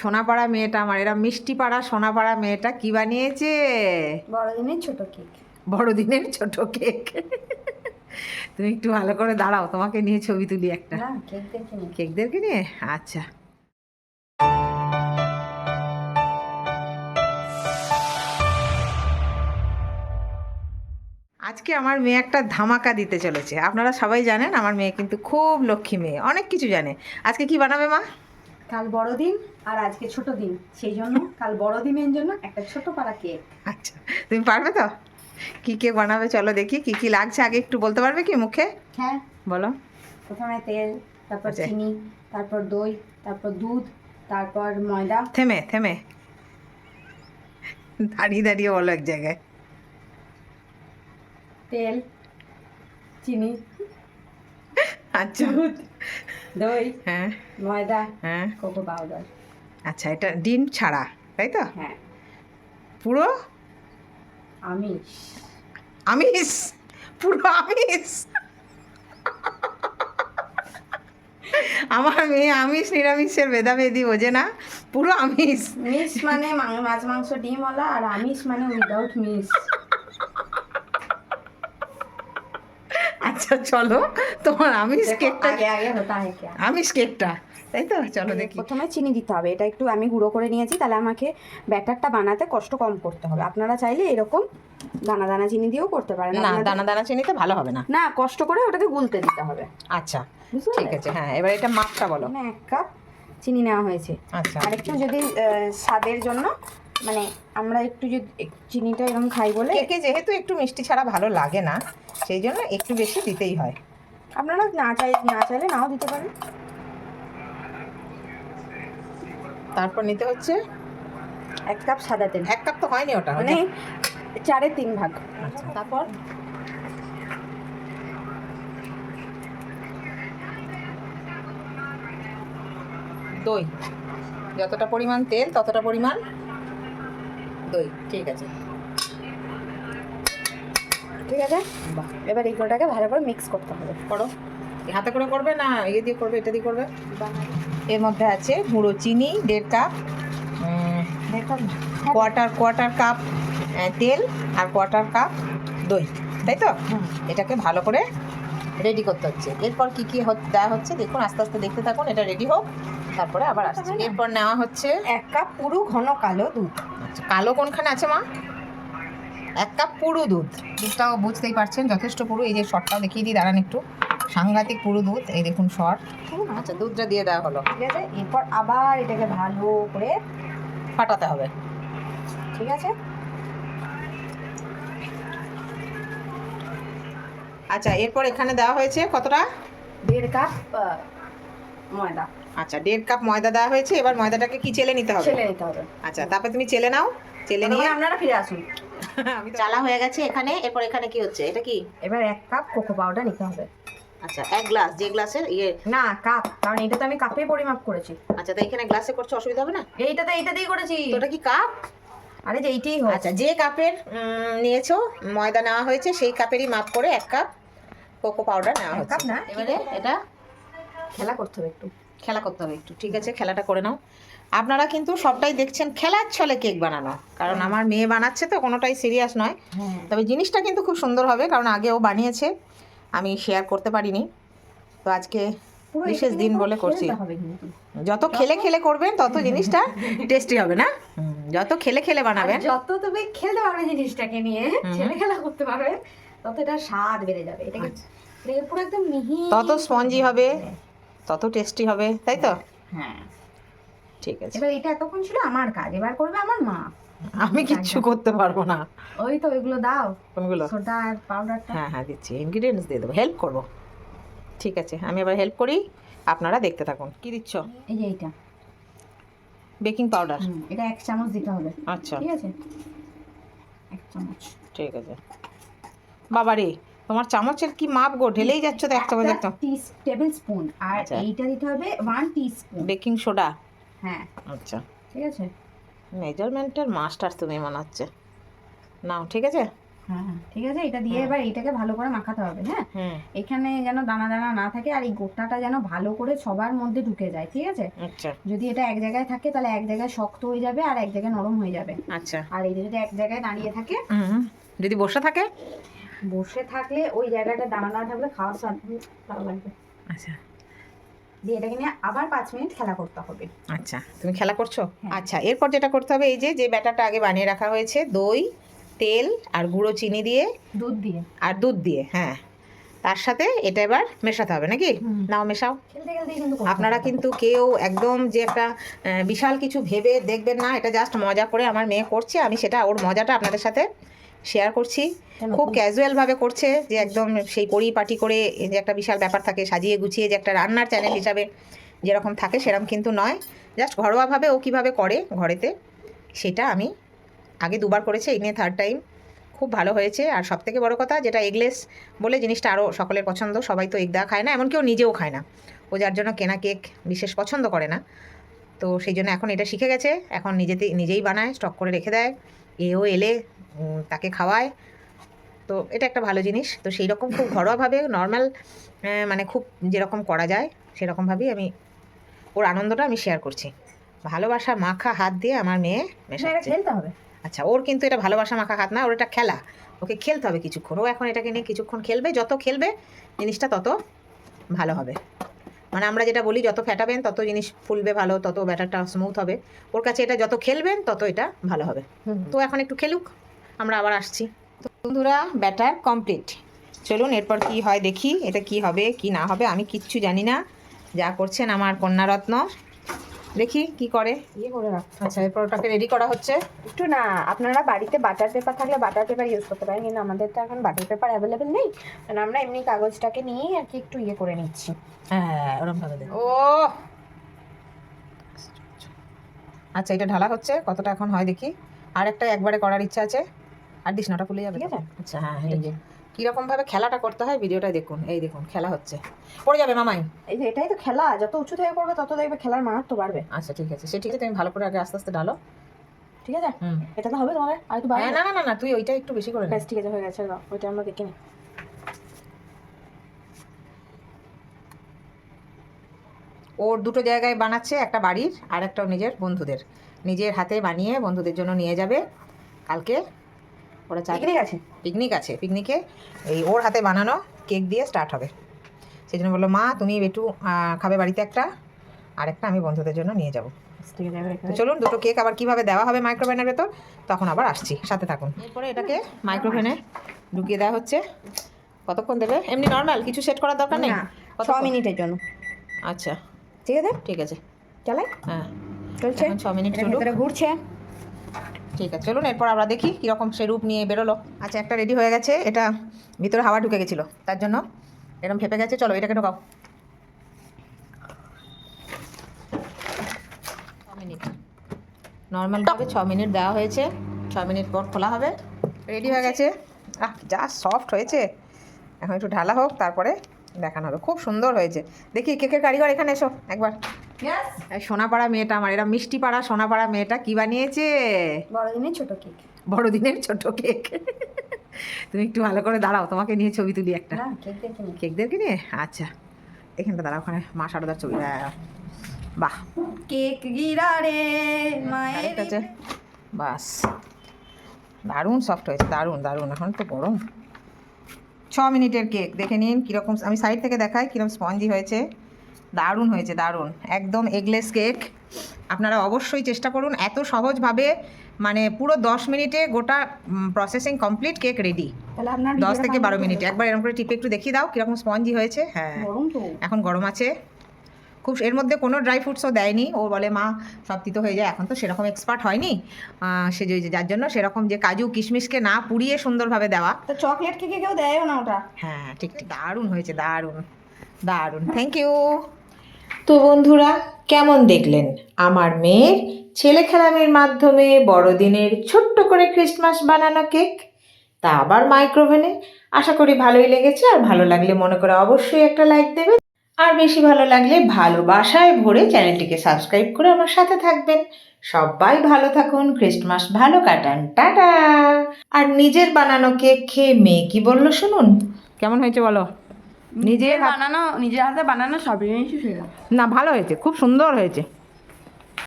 সোনাপাড়া মেয়েটা আমার এরা মিষ্টি পাড়া সোনাপাড়া মেয়েটা কি বানিয়েছে? বড়দিনের ছোট কেক। বড়দিনের ছোট কেক। তুমি একটু ভালো করে দাঁড়াও তোমাকে নিয়ে ছবি তুলি একটা। কেক কেকদেরকে নিয়ে? আচ্ছা। আজকে আমার মেয়ে একটা ধামাকা দিতে চলেছে। আপনারা সবাই জানেন আমার মেয়ে কিন্তু খুব লক্ষ্মী মেয়ে অনেক কিছু জানে। আজকে কি বানাবে মা? কাল বড়দিন আর আজকে ছোট দিন। সেই জন্য কাল বড়দিনের জন্য একটা ছোট পাড়া কেক আচ্ছা তুমি পারবে তো? কি কেক বানাবে চলো দেখি কি কি লাগছে আগে একটু বলতে পারবে কি মুখে? হ্যাঁ। বলো। প্রথমে তেল তারপর আচ্ছা। চিনি তারপর দই তারপর দুধ তারপর ময়দা। থেমে থেমে। দাঁড়িয়ে দাঁড়িয়ে বলো এক জায়গায়। তেল চিনি আচ্ছা। দুধ দই হ্যাঁ। ময়দা হ্যাঁ। Cocoa powder. আচ্ছা এটা ডিম ছাড়া তাই তো? হ্যাঁ। পুরো? আমিষ। আমিষ? পুরো আমিষ? আমার মেয়ে আমিষ নিরামিষের ভেদাভেদি বোঝে না। পুরো আমিষ। মিস মানে মাছ মাংস ডিমওয়ালা আর আমিষ মানে উইদাউট মিস আচ্ছা চলো। তোমার আমিষ কেকটা আমিষ কেকটা তাই তো? চলো দেখি। প্রথমে চিনি দিতে হবে এটা একটু আমি গুঁড়ো করে নিয়েছি তাহলে আমাকে ব্যাটারটা বানাতে কষ্ট কম করতে হবে। আপনারা চাইলে এরকম দানা দানা চিনি দিয়েও করতে পারেন। না দানা দানা চিনিতে ভালো হবে না। না কষ্ট করে ওটাকে গুলতে দিতে হবে। আচ্ছা ঠিক আছে হ্যাঁ এবার এটা মাপটা বলো। এক কাপ চিনি নেওয়া হয়েছে। আচ্ছা। আর একটু যদি স্বাদের জন্য মানে আমরা একটু যদি এক- চিনিটা এরকম খাই বলে কেকে যেহেতু একটু মিষ্টি ছাড়া ভালো লাগে না সেই জন্য একটু বেশি দিতেই হয়। আপনারা না চাই না চাইলে নাও দিতে পারেন। তারপর নিতে হচ্ছে এক কাপ সাদা তেল। এক কাপ তো হয়নি ওটা মানে চারে তিন ভাগ। আচ্ছা। তারপর? দই। যতটা পরিমাণ তেল ততটা পরিমাণ দই ঠিক আছে। ঠিক আছে? বাহ এবার এইগুলোটাকে ভালো করে মিক্স করতে হবে। করো। হাতে করে করবে না ইয়ে দিয়ে করবে এটা দিয়ে করবে? এর মধ্যে আছে গুঁড়ো চিনি দেড় কাপ দেখুন কোয়ার্টার কোয়ার্টার কাপ তেল আর কোয়ার্টার কাপ দই তাই তো? এটাকে ভালো করে রেডি করতে হচ্ছে। এরপর কি কি দেওয়া হচ্ছে দেখুন আস্তে আস্তে দেখতে থাকুন এটা রেডি হোক। তারপরে আবার আসছে। এরপর নেওয়া হচ্ছে? এক কাপ পুরো ঘন কালো দুধ। আচ্ছা, কালো কোনখানে আছে মা? এক কাপ পুরো দুধ। দুধটাও বুঝতেই পারছেন যথেষ্ট পুরো। এই যে শর্টটাও দেখিয়ে দিই দাঁড়ান একটু। সাংঘাতিক পুরো দুধ এই দেখুন শর্ট আচ্ছা দুধটা দিয়ে দেওয়া হলো। ঠিক আছে এরপর আবার এটাকে ভালো করে ফাটাতে হবে। ঠিক আছে? আচ্ছা এরপর এখানে দেওয়া হয়েছে কতটা? দেড় কাপ ময়দা। আচ্ছা দেড় কাপ ময়দা দেওয়া হয়েছে এবার ময়দাটাকে কি চেলে নিতে হবে? ছেলে নিতে হবে। আচ্ছা তারপর তুমি চেলে নাও চেলে নিয়ে। ততক্ষণ আপনারা ফিরে আসুন। আমি চালা হয়ে গেছে এখানে এরপর এখানে কি হচ্ছে? এটা কি? এবার এক কাপ কোকো পাউডার নিতে হবে। আচ্ছা এক গ্লাস যে গ্লাসের ইয়ে না কাপ কারণ এটা তো আমি কাপে পরিমাপ করেছি। আচ্ছা তো এখানে গ্লাসে করছে অসুবিধা হবে না? এইটা তো এইটা দিয়ে করেছি। তো ওটা কি কাপ? আরে যে এইটাই হোক। আচ্ছা যে কাপের উম, নিয়েছো ময়দা নেওয়া হয়েছে সেই কাপেরই মাপ করে এক কাপ কোকো পাউডার নেওয়া এক হচ্ছে। কাপ না, এবারে এটা? খেলা করতে হবে একটু। খেলা করতে হবে একটু ঠিক আছে? খেলাটা করে নাও। আপনারা কিন্তু সবটাই দেখছেন খেলার ছলে কেক বানানো। কারণ আমার মেয়ে বানাচ্ছে তো কোনোটাই সিরিয়াস নয়। হ্যাঁ। তবে জিনিসটা কিন্তু খুব সুন্দর হবে কারণ আগেও বানিয়েছে। আমি শেয়ার করতে পারিনি। তো আজকে বিশেষ দিন বলে করছি। যত খেলে খেলে করবেন তত জিনিসটা টেস্টি হবে না? যত খেলে খেলে বানাবেন। যত তুমি খেলতে পারবে জিনিসটাকে নিয়ে ছেলে খেলা করতে পারবে তত এটা স্বাদ বেড়ে যাবে। এটাকে এটাকে পুরো একদম মিহি তত স্পঞ্জি হবে। তত টেস্টি হবে তাই তো? হ্যাঁ। ঠিক আছে। এবার এটা এতক্ষণ ছিল আমার কাজ এবার করবে আমার মা। আমি কিচ্ছু করতে পারব না। ওই তো ওইগুলো দাও কোনগুলো সোডা আর পাউডারটা হ্যাঁ হ্যাঁ দিচ্ছি। ইনগ্রিডিয়েন্টস দিয়ে দেবো। হেল্প করব। ঠিক আছে আমি এবার হেল্প করি। আপনারা দেখতে থাকুন। কি দিচ্ছ? এই যে এইটা। বেকিং পাউডার এটা এক চামচ দিতে হবে। আচ্ছা। ঠিক আছে? এক চামচ। ঠিক আছে। বাবারে তোমার চামচের কি মাপ গো? ঢেলেই যাচ্ছ তো এক চামচ এক চামচ টেবিল স্পুন আর আচ্ছা। এইটা দিতে হবে ওয়ান স্পুন বেকিং সোডা? হ্যাঁ। আচ্ছা। ঠিক আছে? মেজারমেন্টের মাস্টার তুমি মনে হচ্ছে নাও ঠিক আছে? হ্যাঁ হ্যাঁ ঠিক আছে। এটা দিয়ে এবার এটাকে ভালো করে মাখাতে হবে হ্যাঁ? এখানে যেন দানা দানা না থাকে আর এই গোটাটা যেন ভালো করে সবার মধ্যে ঢুকে যায় ঠিক আছে? আচ্ছা। যদি এটা এক জায়গায় থাকে তাহলে এক জায়গায় শক্ত হয়ে যাবে আর এক জায়গায় নরম হয়ে যাবে। আচ্ছা। আর এই যদি এক জায়গায় দাঁড়িয়ে থাকে যদি বসে থাকে? বসে থাকলে ওই জায়গাটা দানা থাকলে খাওয়ার স্বাদ ভালো লাগবে। আচ্ছা। দিয়ে এটাকে নিয়ে আবার পাঁচ মিনিট খেলা করতে হবে। আচ্ছা তুমি খেলা করছ? হ্যাঁ। আচ্ছা এরপর যেটা করতে হবে এই যে যে ব্যাটারটা আগে বানিয়ে রাখা হয়েছে দই তেল আর গুঁড়ো চিনি দিয়ে দুধ দিয়ে। আর দুধ দিয়ে হ্যাঁ। তার সাথে এটা এবার মেশাতে হবে নাকি? নাও মেশাও। আপনারা কিন্তু কেউ একদম যে একটা বিশাল কিছু ভেবে দেখবেন না এটা জাস্ট মজা করে আমার মেয়ে করছে আমি সেটা ওর মজাটা আপনাদের সাথে শেয়ার করছি। খুব ক্যাজুয়াল ভাবে করছে যে একদম সেই পরিপাটি করে যে একটা বিশাল ব্যাপার থাকে সাজিয়ে গুছিয়ে যে একটা রান্নার চ্যানেল হিসাবে যেরকম থাকে সেরকম কিন্তু নয়। জাস্ট ঘরোয়াভাবে ও কীভাবে করে ঘরেতে সেটা আমি আগে দুবার করেছে এই নিয়ে থার্ড টাইম খুব ভালো হয়েছে। আর সব থেকে বড় কথা যেটা এগলেস বলে জিনিসটা আরও সকলের পছন্দ সবাই তো এগ দেওয়া খায় না এমন কেউ নিজেও খায় না। ও যার জন্য কেনা কেক বিশেষ পছন্দ করে না। তো সেই জন্য এখন এটা শিখে গেছে এখন নিজেতে নিজেই বানায় স্টক করে রেখে দেয়। এও এলে তাকে খাওয়ায়। তো এটা একটা ভালো জিনিস। তো সেই রকম খুব ঘরোয়াভাবে নর্মাল মানে খুব যেরকম করা যায় সেরকমভাবেই আমি ওর আনন্দটা আমি শেয়ার করছি। ভালোবাসা মাখা হাত দিয়ে আমার মেয়ে মেশাচ্ছে। খেলতে হবে। আচ্ছা ওর কিন্তু এটা ভালোবাসা মাখা হাত না ওর এটা খেলা। ওকে খেলতে হবে কিছুক্ষণ। ও এখন এটাকে নিয়ে কিছুক্ষণ খেলবে যত খেলবে জিনিসটা তত ভালো হবে। মানে আমরা যেটা বলি যত ফ্যাটাবেন তত জিনিস ফুলবে ভালো তত ব্যাটারটা স্মুথ হবে। ওর কাছে এটা যত খেলবেন তত এটা ভালো হবে। তো এখন একটু খেলুক। আমরা আবার আসছি। তো বন্ধুরা ব্যাটার কমপ্লিট চলুন এরপর কি হয় দেখি এটা কি হবে কি না হবে আমি কিচ্ছু জানি না। যা করছেন আমার কন্যারত্ন। দেখি কি করে। ইয়ে করে রাখ। আচ্ছা এরপর ওটাকে রেডি করা হচ্ছে। একটু না আপনারা বাড়িতে বাটার পেপার থাকলে বাটার পেপার ইউজ করতে পারেন কিন্তু আমাদের তো এখন বাটার পেপার অ্যাভেলেবেল নেই। কারণ আমরা এমনি কাগজটাকে নিয়েই আর কি একটু ইয়ে করে নিচ্ছি। হ্যাঁ ওরম ভাবে ও! আচ্ছা এটা ঢালা হচ্ছে। কতটা এখন হয় দেখি। আর একটা একবারে করার ইচ্ছা আছে। আর দিস নটা খুলে যাবে ঠিক আছে? আচ্ছা হ্যাঁ এই যে কীরকম ভাবে খেলাটা করতে হয় ভিডিওটা দেখুন। এই দেখুন খেলা হচ্ছে। পড়ে যাবে মামাই। এই যে এটাই তো খেলা যত উঁচু থেকে পড়বে তত দেখবে খেলার মাহাত্ম বাড়বে। আচ্ছা ঠিক আছে। সে ঠিক আছে তুমি ভালো করে আগে আস্তে আস্তে ঢালো। ঠিক আছে? হুম। এটা তো হবে তোমার আর একটু হ্যাঁ বাড়বে না না না না তুই ওইটা একটু বেশি করে নে। ব্যাস ঠিক আছে হয়ে গেছে দাও ওইটা আমরা দেখে নিই ওর দুটো জায়গায় বানাচ্ছে একটা বাড়ির আর একটা নিজের বন্ধুদের। নিজের হাতে বানিয়ে বন্ধুদের জন্য নিয়ে যাবে কালকে। ওরা চাকরি ঠিক আছে পিকনিক আছে। পিকনিকে এই ওর হাতে বানানো কেক দিয়ে স্টার্ট হবে। সেই জন্য বলল মা তুমি একটু খাবে বাড়িতে একটা আর একটা আমি বন্ধুদের জন্য নিয়ে যাব। চলুন দুটো কেক আবার কীভাবে দেওয়া হবে মাইক্রোওভেনের ভেতর তখন আবার আসছি সাথে থাকুন। এরপরে এটাকে মাইক্রোওভেনে ঢুকিয়ে দেওয়া হচ্ছে। কতক্ষণ দেবে? এমনি নর্মাল কিছু সেট করার দরকার নেই? ছ মিনিটের জন্য। আচ্ছা। ঠিক আছে? ঠিক আছে। চালাই? হ্যাঁ। চলছে? ছ মিনিট ঘুরছে। ঠিক আছে, চলুন এরপর আমরা দেখি কীরকম সে রূপ নিয়ে বেরোলো। আচ্ছা একটা রেডি হয়ে গেছে, এটা ভিতরে হাওয়া ঢুকে গেছিল, তার জন্য এরকম ফেপে গেছে, চলো এটাকে ঢোকাও। মিনিট। নর্মালভাবে ছ মিনিট দেওয়া হয়েছে, ছ মিনিট পর খোলা হবে। রেডি হয়ে গেছে। আহ, যা সফট হয়েছে। এখন একটু ঢালা হোক, তারপরে দেখানো হবে। খুব সুন্দর হয়েছে। দেখি কেকের কারিগর এখানে এসো, একবার। সোনাপাড়া মেয়েটা আমার এরা মিষ্টি পাড়া সোনাপাড়া মেয়েটা কি বানিয়েছে? বড়দিনের ছোট কেক। বড়দিনের ছোট কেক। তুমি একটু ভালো করে দাঁড়াও তোমাকে নিয়ে ছবি তুলি একটা। কেকদেরকে নিয়ে? আচ্ছা এখানটা দাঁড়াও ওখানে মা সারদার ছবি হ্যাঁ বাহ। কেক গিরা রে মায়ের আছে। বাস। দারুণ সফট হয়েছে দারুণ দারুণ এখন তো গরম। ছ মিনিটের কেক দেখে নিন কীরকম আমি সাইড থেকে দেখাই কীরকম স্পঞ্জি হয়েছে। দারুণ হয়েছে দারুণ। একদম এগলেস কেক আপনারা অবশ্যই চেষ্টা করুন এত সহজভাবে মানে পুরো দশ মিনিটে গোটা প্রসেসিং কমপ্লিট কেক রেডি দশ থেকে বারো মিনিট। একবার এরকম করে টিপে একটু দেখিয়ে দাও কীরকম স্পঞ্জি হয়েছে। হ্যাঁ এখন গরম আছে। খুব এর মধ্যে কোনো ড্রাই ফ্রুটসও দেয়নি। ও বলে মা সব তিতো হয়ে যায় এখন তো সেরকম এক্সপার্ট হয়নি। সে যে- যার জন্য সেরকম যে কাজু কিশমিশকে না পুড়িয়ে সুন্দরভাবে দেওয়া। তো চকলেট কেকে কেউ দেয়ও না ওটা? হ্যাঁ ঠিক ঠিক। দারুণ হয়েছে দারুণ। দারুণ। থ্যাংক ইউ তো বন্ধুরা, কেমন দেখলেন? আমার মেয়ের ছেলে খেলামের মাধ্যমে বড়দিনের ছোট্ট করে খ্রিস্টমাস বানানো কেক। তা আবার মাইক্রোভেনে আশা করি ভালোই লেগেছে, আর ভালো লাগলে মনে করে অবশ্যই একটা লাইক দেবেন। আর বেশি ভালো লাগলে ভালোবাসায় ভরে চ্যানেলটিকে সাবস্ক্রাইব করে আমার সাথে থাকবেন। সবাই ভালো থাকুন খ্রিস্টমাস ভালো কাটান, টাটা! আর নিজের বানানো কেক খেয়ে মেয়ে কি বলল শুনুন? কেমন হয়েছে বলো? নিজের বানানো নিজের হাতে বানানো সব জিনিসই সেরা না ভালো হয়েছে খুব সুন্দর হয়েছে।